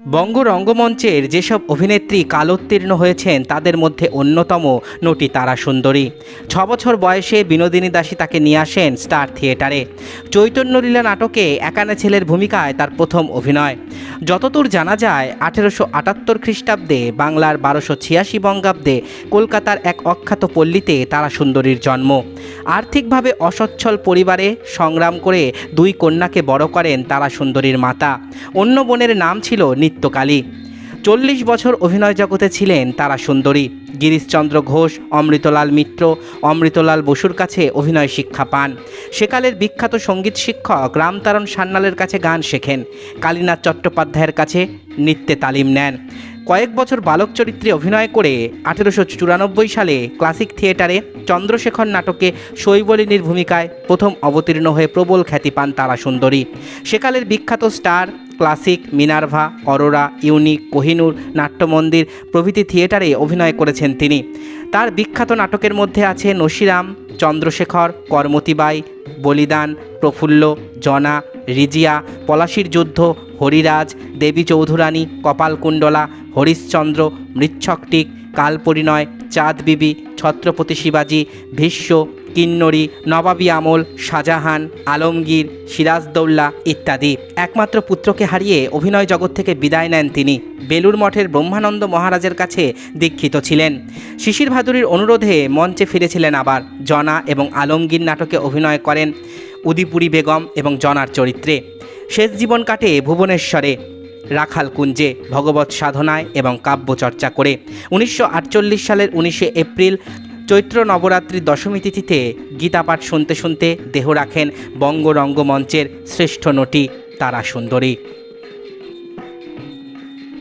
বঙ্গ রঙ্গমঞ্চের যেসব অভিনেত্রী কালোত্তীর্ণ হয়েছেন, তাদের মধ্যে অন্যতম নটি তারা সুন্দরী। ছ বছর বয়সে বিনোদিনী দাসী তাকে নিয়ে আসেন স্টার থিয়েটারে। চৈতন্যলীলা নাটকে একানে ছেলের ভূমিকায় তার প্রথম অভিনয়। যতদূর জানা যায়, আঠেরোশো আটাত্তর খ্রিস্টাব্দে বাংলার বারোশো ছিয়াশি বঙ্গাব্দে কলকাতার এক অখ্যাত পল্লীতে তারা সুন্দরীর জন্ম। আর্থিকভাবে অসচ্ছল পরিবারে সংগ্রাম করে দুই কন্যাকে বড় করেন তারা সুন্দরীর মাতা। অন্য বোনের নাম ছিল নিত্যকালী। চল্লিশ বছর অভিনয় জগতে ছিলেন তারা সুন্দরী। গিরিশচন্দ্র ঘোষ, অমৃতলাল মিত্র, অমৃতলাল বসুর কাছে অভিনয় শিক্ষা পান। সেকালের বিখ্যাত সংগীত শিক্ষক রামতারণ সান্যালের কাছে গান শেখেন। কালীনাথ চট্টোপাধ্যায়ের কাছে নৃত্যে তালিম নেন। কয়েক বছর বালক চরিত্রে অভিনয় করে আঠেরোশো চুরানব্বই সালে ক্লাসিক থিয়েটারে চন্দ্রশেখর নাটকে শৈবলিনীর ভূমিকায় প্রথম অবতীর্ণ হয়ে প্রবল খ্যাতি পান তারা সুন্দরী। সেকালের বিখ্যাত Star Classic Minerva, Aurora, Unique, Kohinoor, Natyamandir প্রভৃতি থিয়েটারে অভিনয় করেছেন তিনি। তার বিখ্যাত নাটকের মধ্যে আছে নসিরাম, চন্দ্রশেখর, কর্মতিবাই, বলিদান, প্রফুল্ল, জনা, রিজিয়া, পলাশির যুদ্ধ হরিরাজ, দেবী চৌধুরানী, কপালকুণ্ডলা, হরিশ্চন্দ্র, মৃচ্ছকটিক, কালপরিণয় চাঁদ বিবি ছত্রপতি শিবাজী, ভীষ্ম, কিন্নরী, নবাবী আমল, শাহজাহান, আলমগীর সিরাজদৌল্লা ইত্যাদি। একমাত্র পুত্রকে হারিয়ে অভিনয় জগৎ থেকে বিদায় নেন তিনি। বেলুর মঠের ব্রহ্মানন্দ মহারাজের কাছে দীক্ষিত ছিলেন। শিশির ভাদুরীর অনুরোধে মঞ্চে ফিরেছিলেন আবার। জনা এবং আলমগীর নাটকে অভিনয় করেন উদিপুরী বেগম এবং জনার চরিত্রে। শেষ জীবন কাটে ভুবনেশ্বরে। রাখাল কুঞ্জে ভগবত সাধনায় এবং কাব্যচর্চা করে উনিশশো আটচল্লিশ সালের উনিশে এপ্রিল চৈত্র নবরাত্রির দশমী তিথিতে গীতাপাঠ শুনতে শুনতে দেহ রাখেন বঙ্গ রঙ্গমঞ্চের শ্রেষ্ঠ নটি তারা সুন্দরী